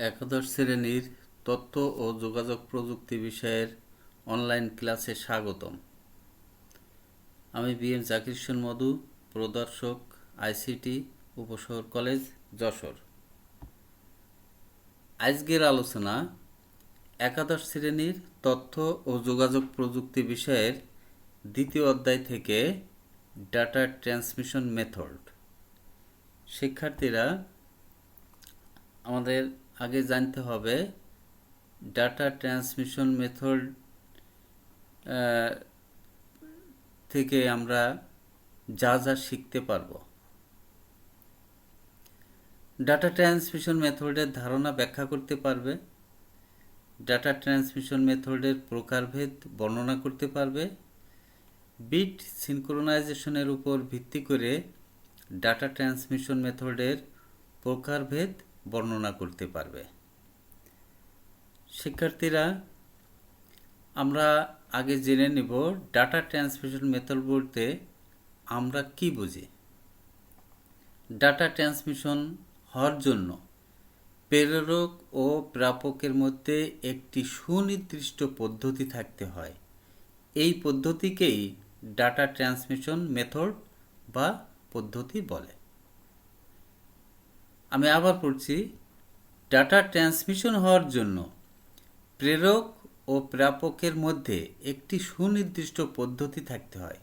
একাদশ শ্রেণির তথ্য ও যোগাযোগ প্রযুক্তি বিষয়ের অনলাইন ক্লাসে স্বাগতম। আমি বি এম জাকির হোসেন মধু, প্রদর্শক, আইসিটি, উপশহর কলেজ, যশোর। আজকের আলোচনা একাদশ শ্রেণির তথ্য ও যোগাযোগ প্রযুক্তি বিষয়ের দ্বিতীয় অধ্যায় থেকে ডাটা ট্রান্সমিশন মেথড। শিক্ষার্থীরা, আমাদের আগে জানতে হবে ডাটা ট্রান্সমিশন মেথড থেকে আমরা যা যা শিখতে পারব। ডাটা ট্রান্সমিশন মেথডের ধারণা ব্যাখ্যা করতে পারবে ডাটা ট্রান্সমিশন মেথডের প্রকারভেদ বর্ণনা করতে পারবে বিট সিনক্রোনাইজেশনের উপর ভিত্তি করে ডাটা ট্রান্সমিশন মেথডের প্রকারভেদ বর্ণনা করতে পারবে। শিক্ষার্থীরা, আমরা আগে জেনে নেব ডাটা ট্রান্সমিশন মেথড বলতে আমরা কি বুঝি। ডাটা ট্রান্সমিশন হওয়ার জন্য প্রেরক ও প্রাপকের মধ্যে একটি সুনির্দিষ্ট পদ্ধতি থাকতে হয়। এই পদ্ধতিকেই ডাটা ট্রান্সমিশন মেথড বা পদ্ধতি বলে। আমি আবার পড়ছি ডাটা ট্রান্সমিশন হওয়ার জন্য প্রেরক ও প্রাপকের মধ্যে একটি সুনির্দিষ্ট পদ্ধতি থাকতে হয়।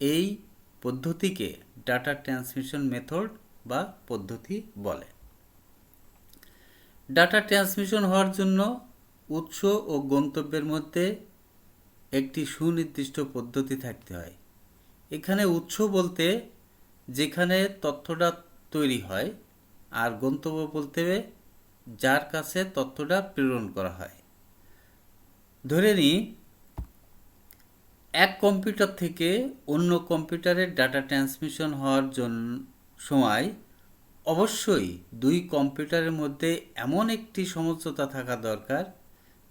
এই পদ্ধতিকে ডাটা ট্রান্সমিশন মেথড বা পদ্ধতি বলে। ডাটা ট্রান্সমিশন হওয়ার জন্য উৎস ও গন্তব্যের মধ্যে একটি সুনির্দিষ্ট পদ্ধতি থাকতে হয়। এখানে উৎস বলতে যেখানে তথ্যটা তৈরি হয় আর গন্তব্য বলতে যার কাছে তথ্যটা প্রেরণ করা হয়। ধরে নিই এক কম্পিউটার থেকে অন্য কম্পিউটারের ডাটা ট্রান্সমিশন হওয়ার জন্য সময় অবশ্যই দুই কম্পিউটারের মধ্যে এমন একটি সমঝোতা থাকা দরকার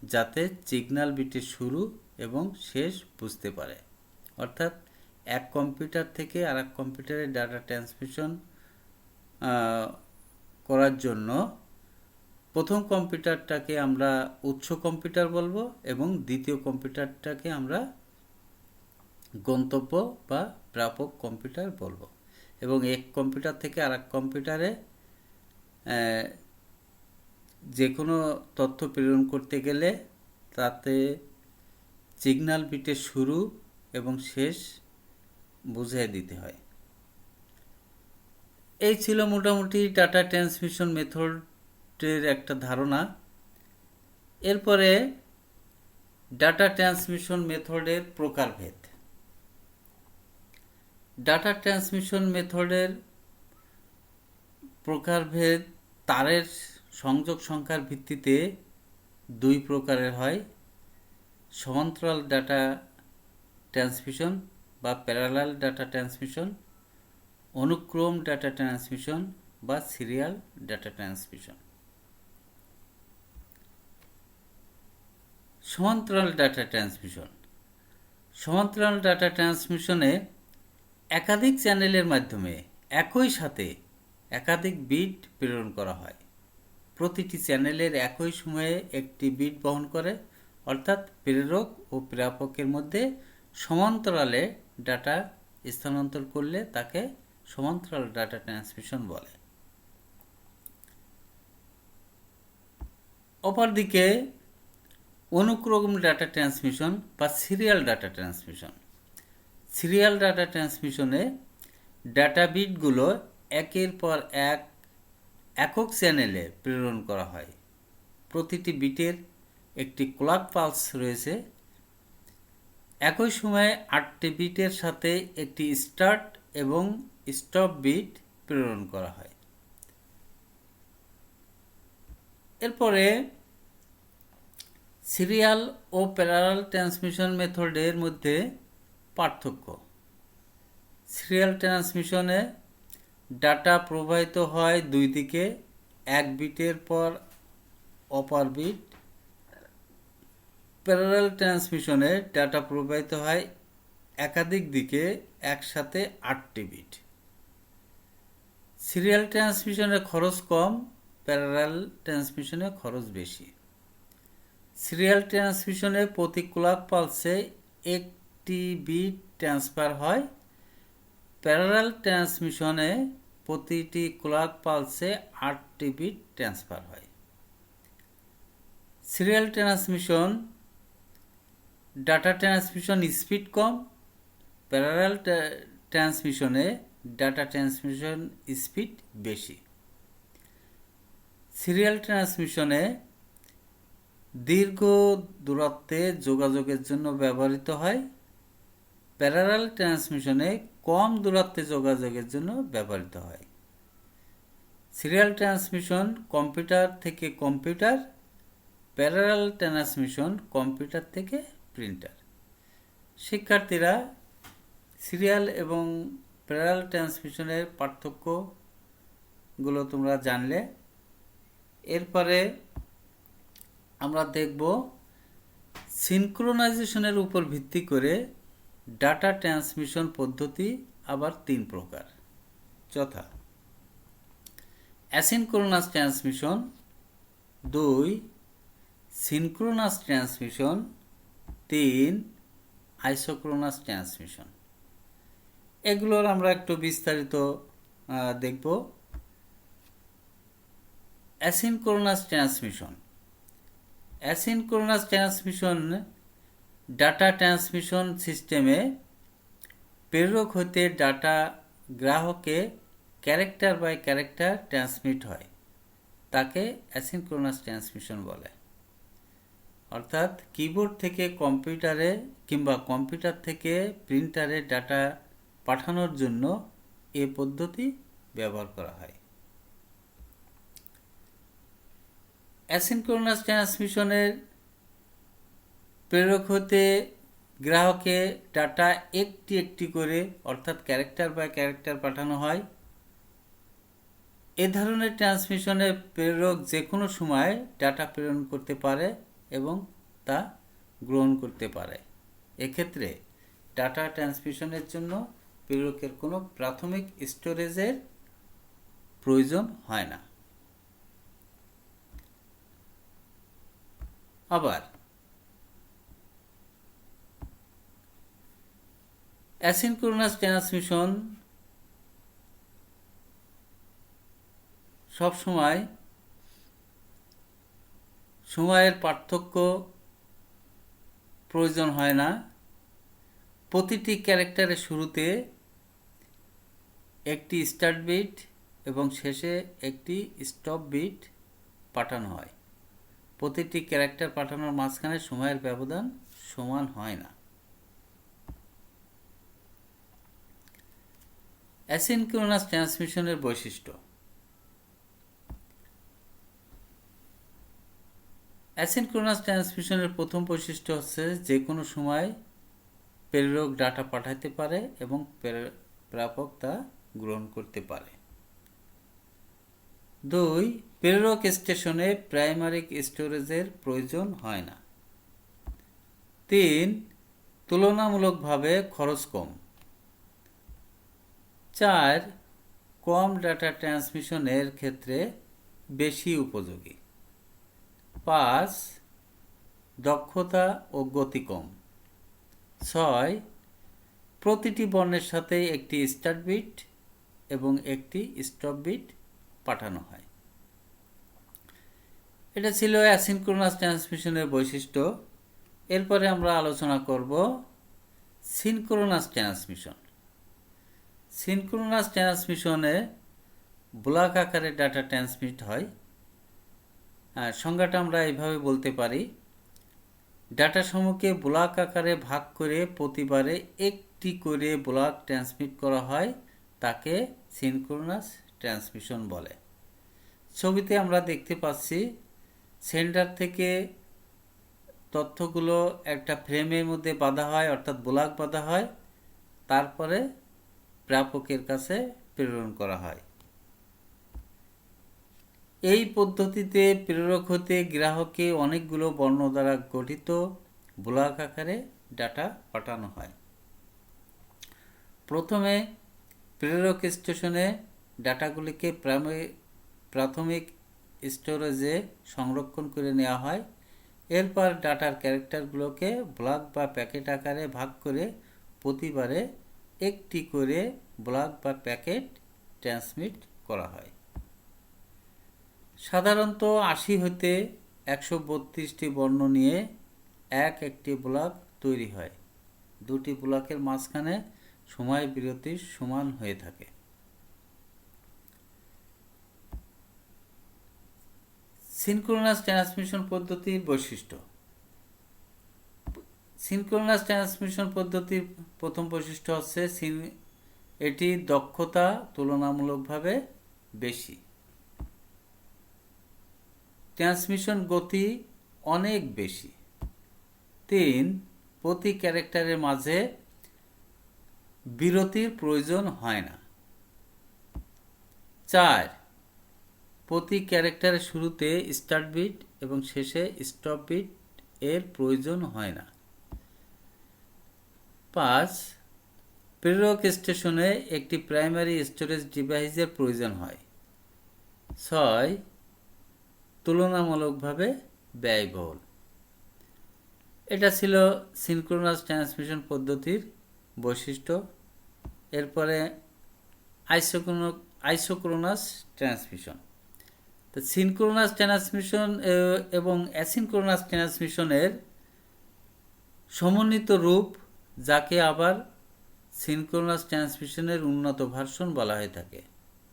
যাতে সিগন্যাল বিটের শুরু এবং শেষ বুঝতে পারে। অর্থাৎ এক কম্পিউটার থেকে আর এক কম্পিউটারে ডাটা ট্রান্সমিশন করার জন্য প্রথম কম্পিউটারটাকে আমরা উৎস কম্পিউটার বলব এবং দ্বিতীয় কম্পিউটারটাকে আমরা গন্তব্য বা প্রাপক কম্পিউটার বলব। এবং এক কম্পিউটার থেকে আর এক কম্পিউটারে যে কোনো তথ্য প্রেরণ করতে গেলে তাতে সিগন্যাল বিটের শুরু এবং শেষ বুঝিয়ে দিতে হয়। এই ছিল মোটামুটি ডাটা ট্রান্সমিশন মেথডের একটা ধারণা। এরপরে ডাটা ট্রান্সমিশন মেথডের প্রকারভেদ। ডাটা ট্রান্সমিশন মেথডের প্রকারভেদ তারের সংযোগ সংখ্যার ভিত্তিতে দুই প্রকারের হয়, সমান্তরাল ডাটা ট্রান্সমিশন বা প্যারালাল ডাটা ট্রান্সমিশন অনুক্রম ডাটা ট্রান্সমিশন বা সিরিয়াল ডাটা ট্রান্সমিশন। সমান্তরাল ডাটা ট্রান্সমিশন। সমান্তরাল ডাটা ট্রান্সমিশনে একাধিক চ্যানেলের মাধ্যমে একই সাথে একাধিক বিট প্রেরণ করা হয়। প্রতিটি চ্যানেলের একই সময়ে একটি বিট বহন করে, অর্থাৎ প্রেরক ও প্রাপকের মধ্যে সমান্তরালে ডাটা স্থানান্তর করলে তাকে সমান্তরাল ডাটা ট্রান্সমিশন বলে। অপরদিকে, অনুক্রম ডাটা ট্রান্সমিশন বা serial data transmission. Serial data ট্রান্সমিশনে data বিটগুলো একের পর এক একক চ্যানেলে প্রেরণ করা হয়। প্রতিটি বিটের একটি ক্লক পালস রয়েছে। একই সময়ে আটটি বিটের সাথে একটি স্টার্ট এবং স্টপ বিট প্রেরণ করা হয়। এরপরে সিরিয়াল ও প্যারালাল ট্রান্সমিশন মেথডের মধ্যে পার্থক্য। সিরিয়াল ট্রান্সমিশনে ডাটা প্রবাহিত হয় দুই দিকে, এক বিটের পর অপার বিট প্যারালাল ট্রান্সমিশনে ডাটা প্রবাহিত হয় একাধিক দিকে, একসাথে আটটি বিট সিরিয়াল ট্রান্সমিশনের খরচ কম, প্যারালাল ট্রান্সমিশনে খরচ বেশি। সিরিয়াল ট্রান্সমিশনে প্রতি ক্লক পালসে একটি বিট ট্রান্সফার হয়। প্যারালাল ট্রান্সমিশনে প্রতিটি ক্লক পালসে আটটি বিট ট্রান্সফার হয়। Serial transmission, data transmission speed কম, প্যারালাল ট্রান্সমিশনে ডাটা ট্রান্সমিশন স্পিড বেশি। সিরিয়াল ট্রান্সমিশনে দীর্ঘ দূরত্বে যোগাযোগের জন্য ব্যবহৃত হয়। প্যারালাল ট্রান্সমিশনে কম দূরত্বে যোগাযোগের জন্য ব্যবহৃত হয়। সিরিয়াল ট্রান্সমিশন কম্পিউটার থেকে কম্পিউটার প্যারালাল ট্রান্সমিশন কম্পিউটার থেকে প্রিন্টার শিক্ষার্থীরা সিরিয়াল এবং প্যারাল ট্রান্সমিশনের পার্থক্যগুলো তোমরা জানলে। এরপরে আমরা দেখব সিনক্রোনাইজেশনের উপর ভিত্তি করে ডাটা ট্রান্সমিশন পদ্ধতি আবার তিন প্রকার। যথা অ্যাসিনক্রোনাস ট্রান্সমিশন দুই সিনক্রোনাস ট্রান্সমিশন তিন আইসোক্রোনাস ট্রান্সমিশন এগুলোর আমরা একটু বিস্তারিত দেখব। Asynchronous transmission. Asynchronous transmission data transmission সিস্টেমে প্রেরক হতে ডাটা গ্রাহকে ক্যারেক্টার বাই ক্যারেক্টার ট্রান্সমিট হয়। তাকে অ্যাসিনক্রোনাস ট্রান্সমিশন বলে। অর্থাৎ কিবোর্ড থেকে কম্পিউটারে কিংবা কম্পিউটার থেকে প্রিন্টারে ডাটা পাঠানোর জন্য এ পদ্ধতি ব্যবহার করা হয়। অ্যাসিনক্রোনাস ট্রান্সমিশনের প্রেরক হতে গ্রাহকে ডাটা একটি একটি করে, অর্থাৎ ক্যারেক্টার বা ক্যারেক্টার পাঠানো হয়। এ ধরনের ট্রান্সমিশনে প্রেরক যে কোনো সময় ডাটা প্রেরণ করতে পারে এবং তা গ্রহণ করতে পারে। এক্ষেত্রে ডাটা ট্রান্সমিশনের জন্য প্রেরকের কোনো প্রাথমিক স্টোরেজের প্রয়োজন হয় না। আবার, অ্যাসিনক্রোনাস ট্রান্সমিশন সবসময় সময়ের পার্থক্য প্রয়োজন হয় না। প্রতিটি ক্যারেক্টারের শুরুতে একটি স্টার্ট বিট এবং শেষে একটি স্টপ বিট পাঠানো হয়। প্রতিটি ক্যারেক্টার পাঠানোর মাঝখানে সময়ের ব্যবধান সমান হয় না। অ্যাসিনক্রোনাস ট্রান্সমিশনের বৈশিষ্ট্য। অ্যাসিনক্রোনাস ট্রান্সমিশনের প্রথম বৈশিষ্ট্য হচ্ছে যে কোনো সময় প্রেরক ডাটা পাঠাতে পারে এবং প্রাপক তা গ্রহণ করতে পারে। দুই, প্রেরক স্টেশনে প্রাইমারি স্টোরেজের প্রয়োজন হয় না। তিন, তুলনামূলকভাবে খরচ কম। চার, কম ডাটা ট্রান্সমিশনের ক্ষেত্রে বেশি উপযোগী। পাঁচ, দক্ষতা ও গতি কম। ছয়, প্রতিটি বর্ণের সাথে একটি স্টার্ট বিট এবং একটি স্টপ বিট পাঠানো হয়। এটা ছিল অ্যাসিনক্রোনাস ট্রান্সমিশনের বৈশিষ্ট্য। এরপরে আমরা আলোচনা করব সিনক্রোনাস ট্রান্সমিশন সিনক্রোনাস ট্রান্সমিশনে ব্লক আকারে ডাটা ট্রান্সমিট হয়। সংজ্ঞাটা আমরা এইভাবে বলতে পারি ডাটা সমূহকে ব্লক আকারে ভাগ করে প্রতিবারে একটি করে ব্লক ট্রান্সমিট করা হয়। তাকে সিনক্রোনাস ট্রান্সমিশন বলে। ছবিতে আমরা দেখতে পাচ্ছি সেন্টার থেকে তথ্যগুলো একটা ফ্রেমের মধ্যে বাঁধা হয়, অর্থাৎ ব্লক বাঁধা হয়, তারপরে প্রাপকের কাছে প্রেরণ করা হয়। এই পদ্ধতিতে প্রেরক হতে গ্রাহককে অনেকগুলো বর্ণ দ্বারা গঠিত ব্লক আকারে ডাটা পাঠানো হয়। প্রথমে প্রেরক স্টেশনে ডাটাগুলিকে প্রাথমিক স্টোরেজে সংরক্ষণ করে নেওয়া হয়। এরপর ডাটার ক্যারেক্টারগুলোকে ব্লক বা প্যাকেট আকারে ভাগ করে প্রতিবারে একটি করে ব্লক বা প্যাকেট ট্রান্সমিট করা হয়। সাধারণত আশি হতে একশো বত্রিশটি বর্ণ নিয়ে এক একটি ব্লক তৈরি হয়। দুটি ব্লকের মাঝখানে সময় বিরতি সমান হয়ে থাকে। সিনক্রোনাস ট্রান্সমিশন পদ্ধতির বৈশিষ্ট্য। সিনক্রোনাস ট্রান্সমিশন পদ্ধতির প্রথম বৈশিষ্ট্য হচ্ছে এটি দক্ষতা তুলনামূলকভাবে বেশি। ট্রান্সমিশন গতি অনেক বেশি। তিন, প্রতি ক্যারেক্টারের মাঝে বিরতির প্রয়োজন হয় না। চার, প্রতি ক্যারেক্টারের শুরুতে স্টার্ট বিট এবং শেষে স্টপ বিট এর প্রয়োজন হয় না। পাঁচ, প্রেরক স্টেশনে একটি প্রাইমারি স্টোরেজ ডিভাইসের প্রয়োজন হয়। ছয়, তুলনামূলকভাবে ব্যয়বহুল। এটা ছিল সিনক্রোনাস ট্রান্সমিশন পদ্ধতির বৈশিষ্ট্য। এরপরে আইসোক্রোনো আইসোক্রোনাস ট্রান্সমিশন তো সিনক্রোনাস ট্রান্সমিশন এবং অ্যাসিনক্রোনাস ট্রান্সমিশনের সমন্বিত রূপ, যাকে আবার সিনক্রোনাস ট্রান্সমিশনের উন্নত ভার্সন বলা হয়ে থাকে।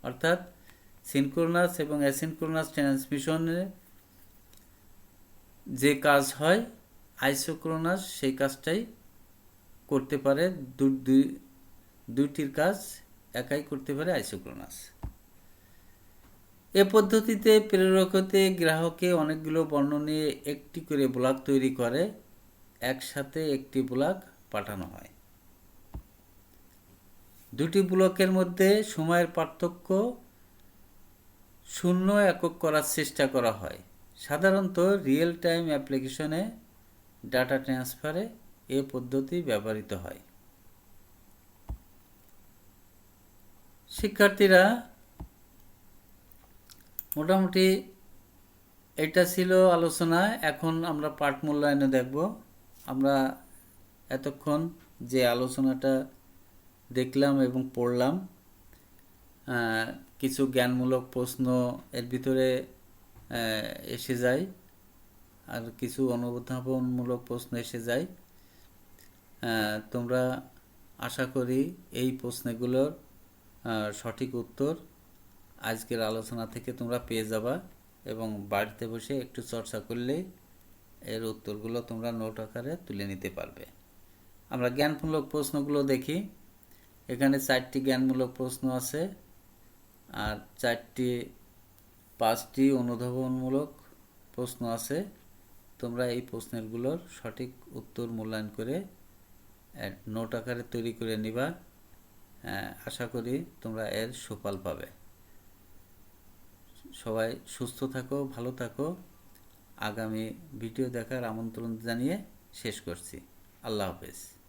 অর্থাৎ সিনক্রোনাস এবং অ্যাসিনক্রোনাস ট্রান্সমিশনে যে কাজ হয় আইসোক্রোনাস সেই কাজটাই করতে পারে দুইটির কাজ একাই করতে পারে আইসোক্রোনাস। এ পদ্ধতিতে প্রেরক হতে গ্রাহকে অনেকগুলো বর্ণ নিয়ে একটি করে ব্লক তৈরি করে, একসাথে একটি ব্লক পাঠানো হয়। দুটি ব্লকের মধ্যে সময়ের পার্থক্য শূন্য একক করার চেষ্টা করা হয়। সাধারণত রিয়েল টাইম অ্যাপ্লিকেশনে ডাটা ট্রান্সফারে এ পদ্ধতি ব্যবহৃত হয়। শিক্ষার্থীরা, মোটামুটি এটা ছিল আলোচনা। এখন আমরা পাঠ মূল্যায়নে দেখব। আমরা এতক্ষণ যে আলোচনাটা দেখলাম এবং পড়লাম কিছু জ্ঞানমূলক প্রশ্ন এর ভিতরে এসে যায়, আর কিছু অনুধাবনমূলক প্রশ্ন এসে যায়। তোমরা আশা করি এই প্রশ্নগুলোর সঠিক উত্তর আজকের আলোচনা থেকে তোমরা পেয়ে যাবা এবং বাড়িতে বসে একটু চর্চা করলেই এর উত্তরগুলো তোমরা নোট আকারে তুলে নিতে পারবে। আমরা জ্ঞানমূলক প্রশ্নগুলো দেখি। এখানে চারটি জ্ঞানমূলক প্রশ্ন আছে আর চারটি, পাঁচটি অনুধাবনমূলক প্রশ্ন আছে। তোমরা এই প্রশ্নেরগুলোর সঠিক উত্তর মূল্যায়ন করে নোট আকারে তৈরি করে নিবা। আশা করি তোমরা এর সুফল পাবে। সবাই সুস্থ থাকো, ভালো থাকো। আগামী ভিডিও দেখার আমন্ত্রণ জানিয়ে শেষ করছি। আল্লাহ হাফেজ।